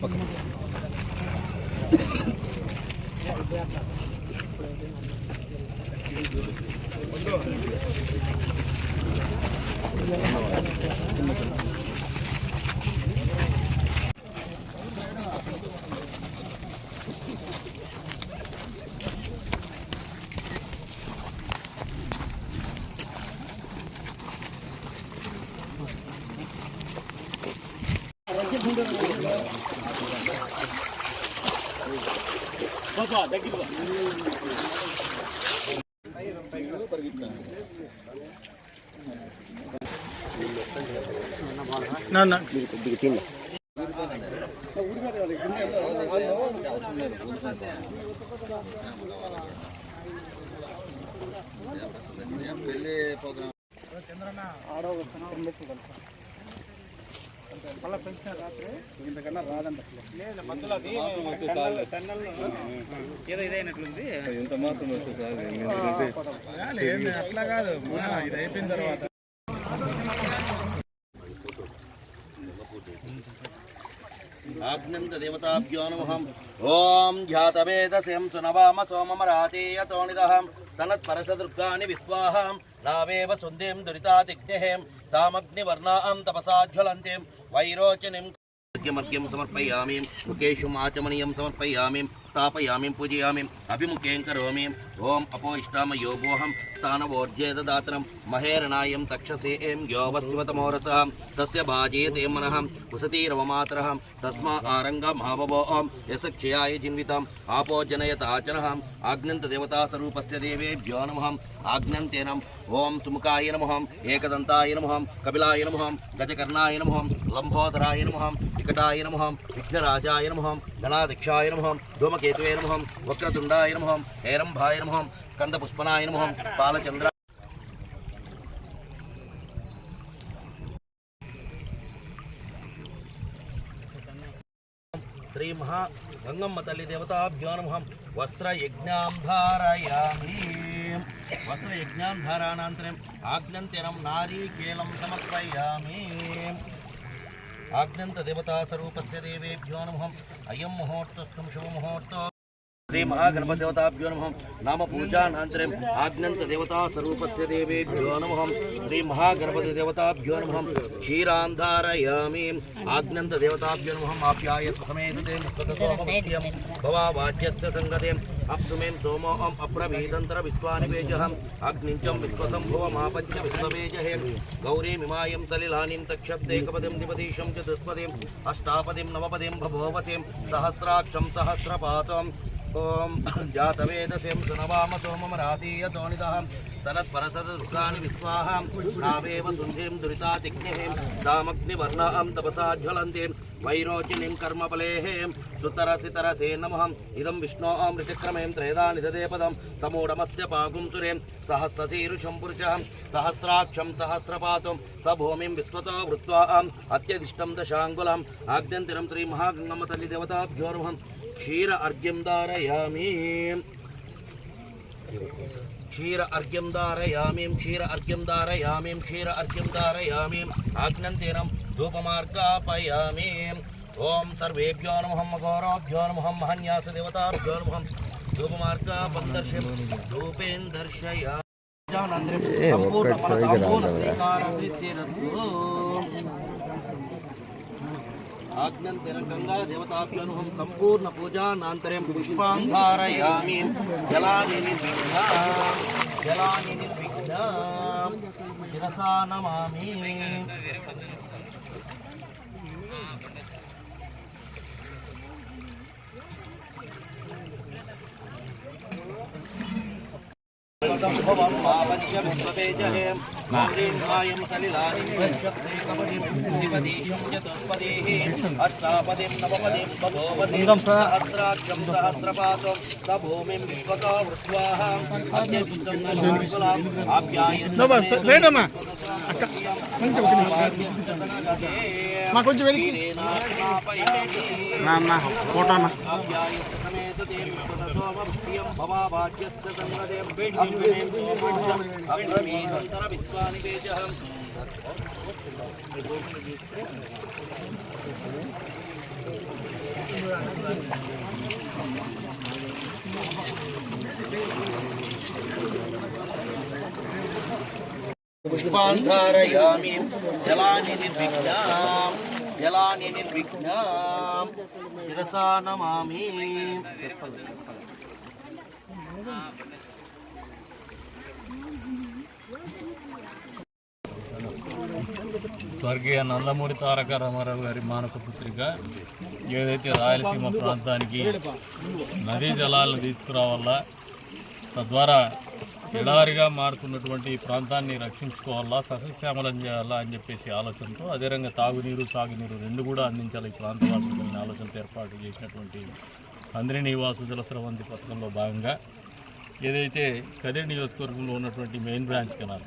Пока. నా కొద్దిగా తిన్నా ఏదో ఇదైనట్లుంది. ఎంత మాత్రం వస్తుంది అట్లా కాదు. ఇది అయిపోయిన తర్వాత. ఓం సునవామ సనత్పరసదుర్గాని విశ్వాహం. నావేవ సుందేం దురితాతిగ్నేహం తామగ్నివర్ణాం తపసా జ్వలంతిం వైరోచనం అర్ఘ్యమర్ఘ్యం సమర్పయామీం ముఖేషు ఆచమనీయం సమర్పయామీం స్థాపయామీం పూజయామీం అభిముఖేం కరోమీం ఓం అపోయిష్టామయో యోగోహం స్థానవోర్జేదాతనం మహేరణాయం తక్షసేం ఏం తస్య భాజేతే మనః వసతీరవమాతరహం తస్మా ఆరంగమావవో యశక్షయాయ జిన్వితం ఆపోజనయతాచనహం జనయతాచనః దేవతాస్వరూపస్య దేవేభ్యో నమహం ఆజ్ఞంతేనం ఓం సుముఖాయ నమహం ఏకదంతాయ నమహం కపిలాయ నమహం గజకర్ణాయ నమహం లంబోదరాయ నమహం వికటాయ నమహం విఘ్నరాజాయ నమహం గణాధిక్షాయ నమహం ధూమకేతువే నమహం వక్రతుండాయ నమహం హేరంభాయ నమహం కందపుష్పనాయ నమహం బాలచంద్ర శ్రీ మహా గంగమ్మ తల్లి దేవతాభ్యో నమహం వస్త్రయజ్ఞాం ధారయామి వస్త్రయజ్ఞాం ధారానంతరం ఆజ్ఞంతరం నారీకేలం సమర్పయామి. आज्ञन्तदेवतास्वरूपस्य देवेभ्यो नमः। अयं मुहूर्तस्थं शुभमुहूर्तो। श्री महागणपतिदेवताभ्यो नम नाम पूजानन्तरम् आज्ञन्तदेवता स्वरूपस्य देवेभ्यो नम। श्री महागणपतिदेवताभ्यो नम क्षीरांधारयामी आज्ञंत देवताभ्यो नम आप्याय सुखमेतते मुक्तसोममुख्यं भवावाच्यस्य सङ्गतिम् अप्सुमें सोमो अम् अप्रभीदन्तर विश्वानिवेजहम् अग्निञ्चं विश्वसम्भवमापच्य विश्ववेजहे गौरीमिमायं सलिलानीं तक्षप्तेकपदिं दिपदीशं च दुष्पदीम् अष्टापदिं, नवपदिं भभोवसीं सहस्राक्षं ద్విపదీశం చతుష్పదిం అష్టాపదిం నవపదిం భవోవసిం సహస్రాక్షం సహస్రపాతం ఓం విశ్వాహం. నావేవ సుంధిం దురితాతిగ్నిహిం సామగ్నివర్ణాం తపసా జ్వలంతిం. వైరోచినిం కర్మఫలేహేం. సుతరసితరసే నమహం ఇదం విష్ణో ఋషిక్రమేం త్రేదా దదే పదం సమూఢమస్య పాగుం సురేం. సహస్రశీరుషం పురుషం. సహస్రాక్షం సహస్రపాతం. స భూమిం విశ్వతో వృత్వా అత్యదిష్టం దశాంగులం. ఆజ్ఞంతిరం శ్రీ మహాగంగమ్మ తల్లి దేవతాభ్యో क्षीर अर्घ्यम धारयामी क्षीर अर्घ्यम धारयामी क्षीर अर्घ्यम धारयामी क्षीर अर्घ्यं धारयामीं आग्नन्दिनं धूपमार्गापयामि ॐ सर्वेभ्यो नमः घोरोभ्यो नमः महन्यासदेवताभ्यो नमः धूपमार्गापन्दर्शं धूपेन दर्शया सम्पूर्णमनताम्बूलस्वीकारवृत्तिरस्तु గంగా దేవతాభ్యనుహం సంపూర్ణ పూజానాంతరం పుష్పాంధారయామి. జలాని నిర్విఘ్న జలాని నిర్విఘ్న శిరసా నమామి. భవం మావజ్య విశ్వవేజహేం గౌరీంద్రాయం సలిలానిం చక్రేకపదిం ద్విపదీశం చతుష్పదీః అష్టాపదిం నవపదిం భగోపదిం సహస్రాక్షం సహస్రపాతం స భూమిం విశ్వతో వృత్వాహ అత్యధిష్టం ఆప్యాయ మా కొంచెం వెనక్కి. నాన్న ఫోటో అన్న పుష్పాంధారయామి జలాని నిర్విఘ్నాం జలాని నిర్విఘ్నాం శిరసా నమామి స్వర్గీయ నందమూరి తారక రామారావు గారి మానస పుత్రిక ఏదైతే రాయలసీమ ప్రాంతానికి నదీ జలాలను తీసుకురావాలా తద్వారా ఎడారిగా మారుతున్నటువంటి ఈ ప్రాంతాన్ని రక్షించుకోవాలా సస్యశ్యామలం చేయాలా అని చెప్పేసి ఆలోచనతో అదే తాగునీరు సాగునీరు రెండు కూడా అందించాలి ఈ ప్రాంత వాసులకి ఆలోచనతో ఏర్పాటు చేసినటువంటి అందరి నివాసు జలస్రవంతి పథకంలో భాగంగా. ఏదైతే కదిరి నియోజకవర్గంలో ఉన్నటువంటి మెయిన్ బ్రాంచ్ కెనాల్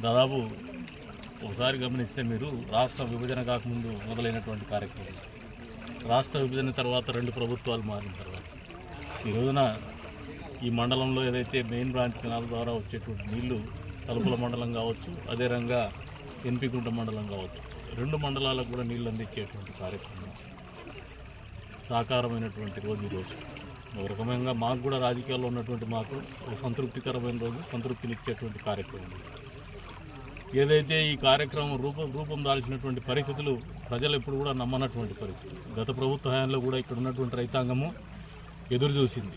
దాదాపు ఒకసారి గమనిస్తే మీరు రాష్ట్ర విభజన కాకముందు మొదలైనటువంటి కార్యక్రమం. రాష్ట్ర విభజన తర్వాత రెండు ప్రభుత్వాలు మారిన తర్వాత. ఈ రోజున ఈ మండలంలో ఏదైతే మెయిన్ బ్రాంచ్ కెనాల్ ద్వారా వచ్చేటువంటి నీళ్ళు తలుపుల మండలం కావచ్చు అదే ఎన్పిగుంట మండలం కావచ్చు రెండు మండలాలకు కూడా నీళ్ళు అందించేటువంటి కార్యక్రమం. సాకారమైనటువంటి రోజు ఈరోజు ఒక రకమైన మాకు కూడా రాజకీయాల్లో ఉన్నటువంటి మాకు ఒక సంతృప్తికరమైన రోజు సంతృప్తినిచ్చేటువంటి కార్యక్రమం. ఏదైతే ఈ కార్యక్రమం రూపం రూపం దాల్చినటువంటి పరిస్థితులు ప్రజలు ఎప్పుడు కూడా నమ్మనటువంటి పరిస్థితి. గత ప్రభుత్వ హయాంలో కూడా ఇక్కడ ఉన్నటువంటి రైతాంగము ఎదురు చూసింది.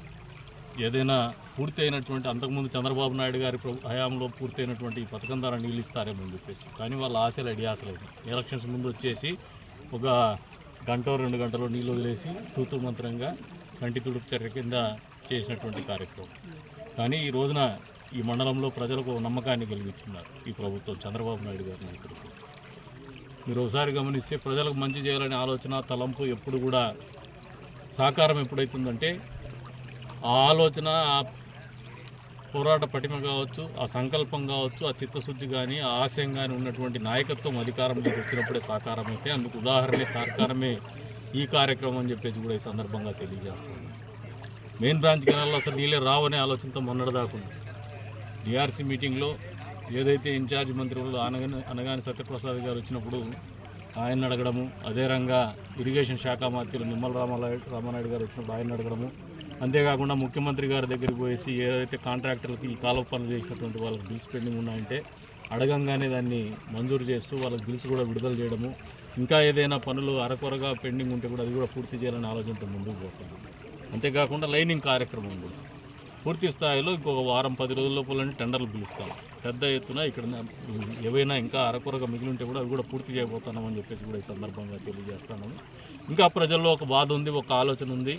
ఏదైనా పూర్తి అయినటువంటి అంతకుముందు చంద్రబాబు నాయుడు గారి హయాంలో పూర్తయినటువంటి ఈ పథకం ద్వారా నీళ్ళు ఇస్తారేమో అని చెప్పేసి. కానీ వాళ్ళ ఆశలు అడియాసలు ఎలక్షన్స్ ముందు వచ్చేసి ఒక గంట రెండు గంటలో నీళ్ళు వదిలేసి తూతు మంత్రంగా కంటి తుడుపు చర్య కింద చేసినటువంటి కార్యక్రమం. కానీ ఈ రోజున ఈ మండలంలో ప్రజలకు నమ్మకాన్ని కలిగించున్నారు ఈ ప్రభుత్వం చంద్రబాబు నాయుడు గారి నాయకత్వం మీరు ఒకసారి గమనిస్తే ప్రజలకు మంచి చేయాలనే ఆలోచన తలంపు ఎప్పుడు కూడా సాకారం ఎప్పుడైతుందంటే ఆ ఆలోచన ఆ పోరాట పటిమ కావచ్చు ఆ సంకల్పం కావచ్చు ఆ చిత్తశుద్ధి కానీ ఆ ఆశయం కానీ ఉన్నటువంటి నాయకత్వం అధికారంలోకి వచ్చినప్పుడే సాకారం అయితే అందుకు ఉదాహరణ సాకారమే ఈ కార్యక్రమం అని చెప్పేసి కూడా ఈ సందర్భంగా తెలియజేస్తున్నాను మెయిన్ బ్రాంచ్ కెనాల్లో అసలు నీళ్ళే రావనే ఆలోచనతో మొన్నటిదాకుండా డిఆర్సీ మీటింగ్లో ఏదైతే ఇన్ఛార్జ్ మంత్రులు అనగాని అనగాని సత్యప్రసాద్ గారు వచ్చినప్పుడు ఆయన అడగడము అదే రంగా ఇరిగేషన్ శాఖ మంత్రులు నిమ్మల రామారాయుడు రామానాయుడు గారు వచ్చినప్పుడు ఆయన అడగడము. అంతేకాకుండా ముఖ్యమంత్రి గారి దగ్గరికి పోయేసి ఏదైతే కాంట్రాక్టర్లకి ఈ కాలువ పనులు చేసినటువంటి వాళ్ళకి బిల్స్ పెండింగ్ ఉన్నాయంటే అడగంగానే దాన్ని మంజూరు చేస్తూ వాళ్ళకి బిల్స్ కూడా విడుదల చేయడము. ఇంకా ఏదైనా పనులు అరకొరగా పెండింగ్ ఉంటే కూడా అది కూడా పూర్తి చేయాలని ఆలోచనతో ముందుకు పోతుంది అంతేకాకుండా లైనింగ్ కార్యక్రమం కూడా పూర్తి స్థాయిలో ఇంకొక వారం పది రోజుల లోపలనే టెండర్లు పిలుస్తాం. పెద్ద ఎత్తున ఇక్కడ ఏవైనా ఇంకా అరకొరగా మిగిలింటే కూడా అవి కూడా పూర్తి చేయబోతున్నామని చెప్పేసి కూడా ఈ సందర్భంగా తెలియజేస్తున్నాము ఇంకా ప్రజల్లో ఒక బాధ ఉంది ఒక ఆలోచన ఉంది.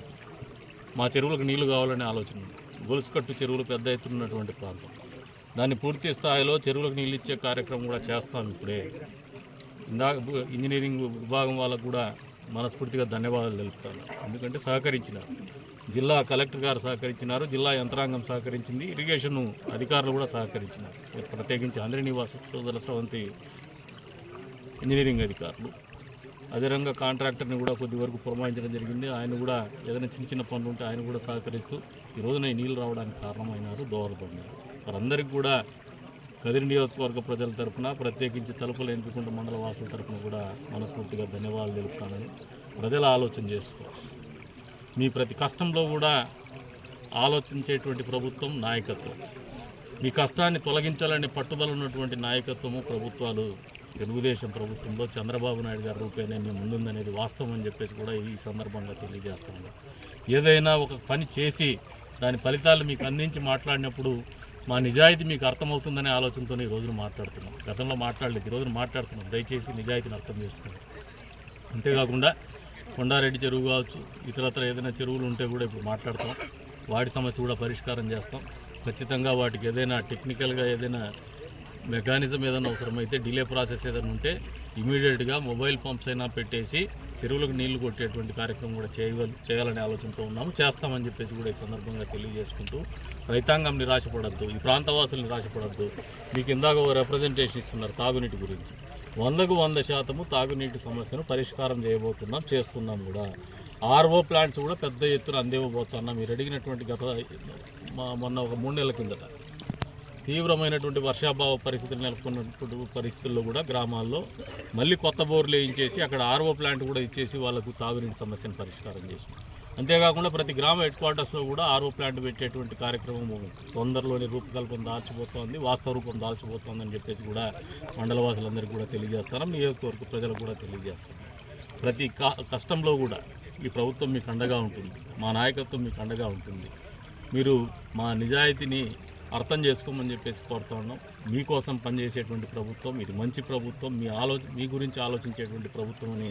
మా చెరువులకు నీళ్ళు కావాలనే ఆలోచన ఉంది. గొలుసుకట్టు చెరువులు పెద్ద ఎత్తున ఉన్నటువంటి ప్రాంతం. దాన్ని పూర్తి స్థాయిలో చెరువులకు నీళ్ళు ఇచ్చే కార్యక్రమం కూడా చేస్తాం ఇప్పుడే. ఇందాక ఇంజనీరింగ్ విభాగం వాళ్ళకు కూడా మనస్ఫూర్తిగా ధన్యవాదాలు తెలుపుతాను. ఎందుకంటే సహకరించినారు. జిల్లా కలెక్టర్ గారు సహకరించినారు జిల్లా యంత్రాంగం సహకరించింది ఇరిగేషన్ అధికారులు కూడా సహకరించినారు. ప్రత్యేకించి అందరి నివాస సోదర స్రవంతి ఇంజనీరింగ్ అధికారులు. అదే కాంట్రాక్టర్ని కూడా కొద్ది వరకు పురమాయించడం జరిగింది. ఆయన కూడా ఏదైనా చిన్న చిన్న పనులు ఉంటే ఆయన కూడా సహకరిస్తూ ఈ రోజున ఈ నీళ్ళు రావడానికి కారణమైనారు దోహదపడినారు వారందరికీ కూడా కదిరి నియోజకవర్గ ప్రజల తరపున ప్రత్యేకించి తలుపుల ఎంపికొండ మండల వాసుల తరఫున కూడా మనస్ఫూర్తిగా ధన్యవాదాలు తెలుపుతానని ప్రజల ఆలోచన చేసుకో మీ ప్రతి కష్టంలో కూడా ఆలోచించేటువంటి ప్రభుత్వం నాయకత్వం. మీ కష్టాన్ని తొలగించాలని పట్టుదల ఉన్నటువంటి నాయకత్వము ప్రభుత్వాలు తెలుగుదేశం ప్రభుత్వంలో చంద్రబాబు నాయుడు గారి రూపేణా మేము ముందుందనేది వాస్తవం అని చెప్పేసి కూడా ఈ సందర్భంగా తెలియజేస్తాను ఏదైనా ఒక పని చేసి దాని ఫలితాలు మీకు అందించి మాట్లాడినప్పుడు మా నిజాయితీ మీకు అర్థమవుతుందనే ఆలోచనతో ఈ రోజున మాట్లాడుతున్నాం. గతంలో మాట్లాడలేదు ఈ రోజున మాట్లాడుతున్నాం. దయచేసి నిజాయితీని అర్థం చేసుకున్నాం అంతేకాకుండా కొండారెడ్డి చెరువు కావచ్చు ఇతరత్ర ఏదైనా చెరువులు ఉంటే కూడా ఇప్పుడు మాట్లాడతాం. వాటి సమస్య కూడా పరిష్కారం చేస్తాం. ఖచ్చితంగా వాటికి ఏదైనా టెక్నికల్గా ఏదైనా మెకానిజం ఏదైనా అవసరమైతే డిలే ప్రాసెస్ ఏదైనా ఉంటే ఇమీడియట్గా మొబైల్ పంప్స్ అయినా పెట్టేసి చెరువులకు నీళ్ళు కొట్టేటువంటి కార్యక్రమం కూడా చేయగల చేయాలనే ఆలోచనతో ఉన్నాము. చేస్తామని చెప్పేసి కూడా ఈ సందర్భంగా తెలియజేసుకుంటూ రైతాంగం నిరాశపడద్దు ఈ ప్రాంతవాసులు నిరాశపడద్దు. మీకు ఇందాక ఒక రిప్రజెంటేషన్ ఇస్తున్నారు తాగునీటి గురించి. వందకు వంద శాతము తాగునీటి సమస్యను పరిష్కారం చేయబోతున్నాం చేస్తున్నాం కూడా. ఆర్ఓ ప్లాంట్స్ కూడా పెద్ద ఎత్తున అందివ్వబోతున్నాం మీరు అడిగినటువంటి గత మా- మొన్న ఒక మూడు నెలల కిందట. తీవ్రమైనటువంటి వర్షాభావ పరిస్థితులు నెలకొన్నటువంటి పరిస్థితుల్లో కూడా గ్రామాల్లో మళ్ళీ కొత్త బోర్లు వేయించేసి అక్కడ ఆర్ఓ ప్లాంట్ కూడా ఇచ్చేసి వాళ్ళకు తాగునీటి సమస్యను పరిష్కారం చేసింది. అంతేకాకుండా ప్రతి గ్రామ హెడ్ క్వార్టర్స్లో కూడా ఆర్ఓ ప్లాంట్ పెట్టేటువంటి కార్యక్రమం తొందరలోనే రూపకల్పన దాల్చిపోతోంది వాస్తవ రూపం దాల్చిపోతోందని చెప్పేసి కూడా మండలవాసులందరికీ కూడా తెలియజేస్తాను. నియోజకవర్గ ప్రజలకు కూడా తెలియజేస్తాను ప్రతి కష్టంలో కూడా ఈ ప్రభుత్వం మీకు అండగా ఉంటుంది మా నాయకత్వం మీకు అండగా ఉంటుంది. మీరు మా నిజాయితీని అర్థం చేసుకోమని చెప్పేసి కోరుతా ఉన్నాం. మీకోసం పనిచేసేటువంటి ప్రభుత్వం ఇది మంచి ప్రభుత్వం మీ ఆలో మీ గురించి ఆలోచించేటువంటి ప్రభుత్వం అని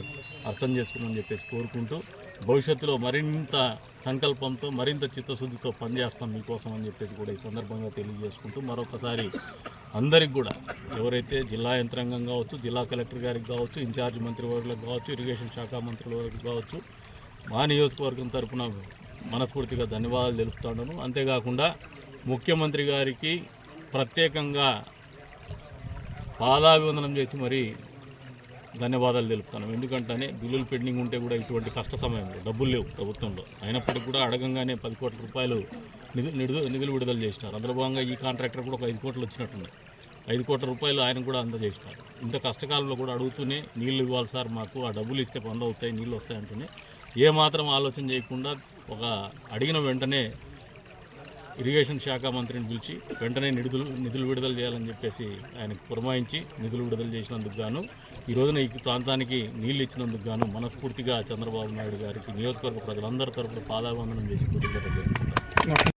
అర్థం చేసుకోమని చెప్పేసి కోరుకుంటూ భవిష్యత్తులో మరింత సంకల్పంతో మరింత చిత్తశుద్ధితో పనిచేస్తాం మీకోసం అని చెప్పేసి కూడా ఈ సందర్భంగా తెలియజేసుకుంటూ మరొకసారి అందరికి కూడా ఎవరైతే జిల్లా యంత్రాంగం కావచ్చు జిల్లా కలెక్టర్ గారికి కావచ్చు ఇన్ఛార్జ్ మంత్రివర్గులకు కావచ్చు ఇరిగేషన్ శాఖ మంత్రుల వరకు కావచ్చు మా నియోజకవర్గం తరపున మనస్ఫూర్తిగా ధన్యవాదాలు తెలుపుతున్నాను అంతేకాకుండా ముఖ్యమంత్రి గారికి ప్రత్యేకంగా పాదాభివందనం చేసి మరి ధన్యవాదాలు తెలుపుతాను ఎందుకంటే బిల్లులు పెండింగ్ ఉంటే కూడా ఇటువంటి కష్ట సమయంలో డబ్బులు లేవు ప్రభుత్వంలో. అయినప్పటికీ కూడా అడగంగానే పది కోట్ల రూపాయలు నిధులు నిధులు నిధులు విడుదల చేసినారు. అందులో భాగంగా ఈ కాంట్రాక్టర్ కూడా ఒక ఐదు కోట్లు వచ్చినట్టున్నాయి ఐదు కోట్ల రూపాయలు ఆయన కూడా అందజేసినారు. ఇంత కష్టకాలంలో కూడా అడుగుతూనే నీళ్ళు ఇవ్వాలి సార్ మాకు ఆ డబ్బులు ఇస్తే పనులు అవుతాయి నీళ్ళు వస్తాయి ఏమాత్రం ఏ మాత్రం ఆలోచన చేయకుండా ఒక అడిగిన వెంటనే ఇరిగేషన్ శాఖ మంత్రిని పిలిచి వెంటనే నిధులు నిధులు విడుదల చేయాలని చెప్పేసి ఆయనకు పురమాయించి నిధులు విడుదల చేసినందుకు గాను ఈ రోజున ఈ ప్రాంతానికి నీళ్ళు ఇచ్చినందుకు గాను మనస్ఫూర్తిగా చంద్రబాబు నాయుడు గారికి నియోజకవర్గ ప్రజలందరి తరపున పాదాభివందనం చేసి కృతజ్ఞత